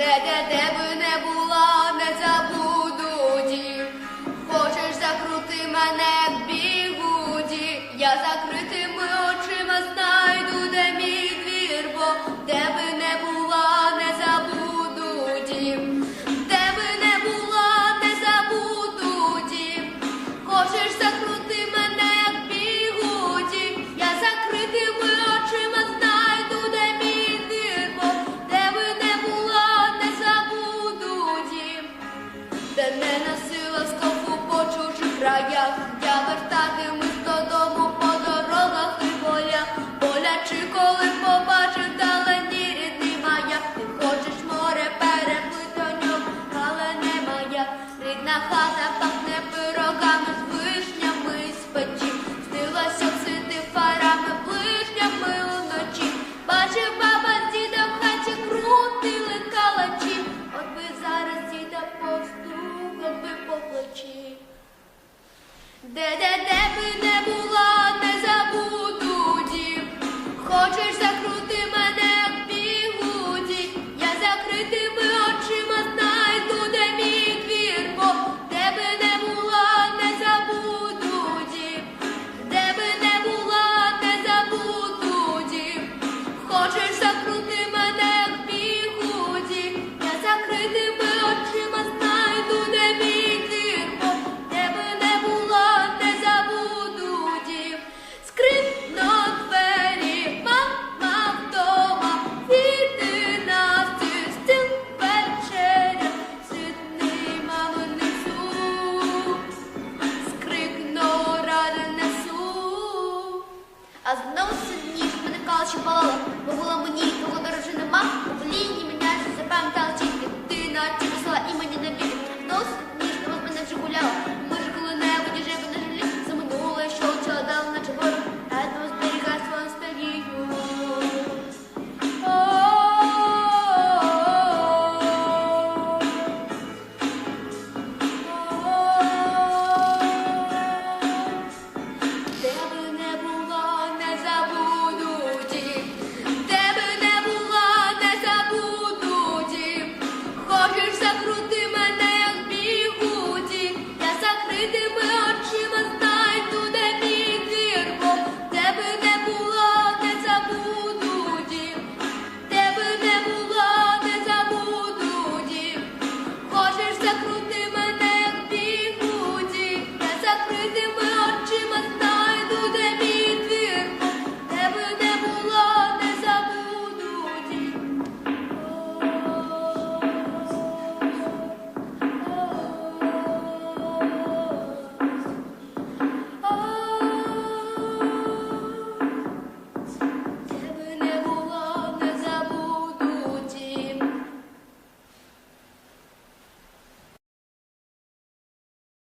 де де де не була, не забуду. Хочеш закрути мене. and then de de de de А знову сильніше мене калачі палало, бо було мені того дорожі нема.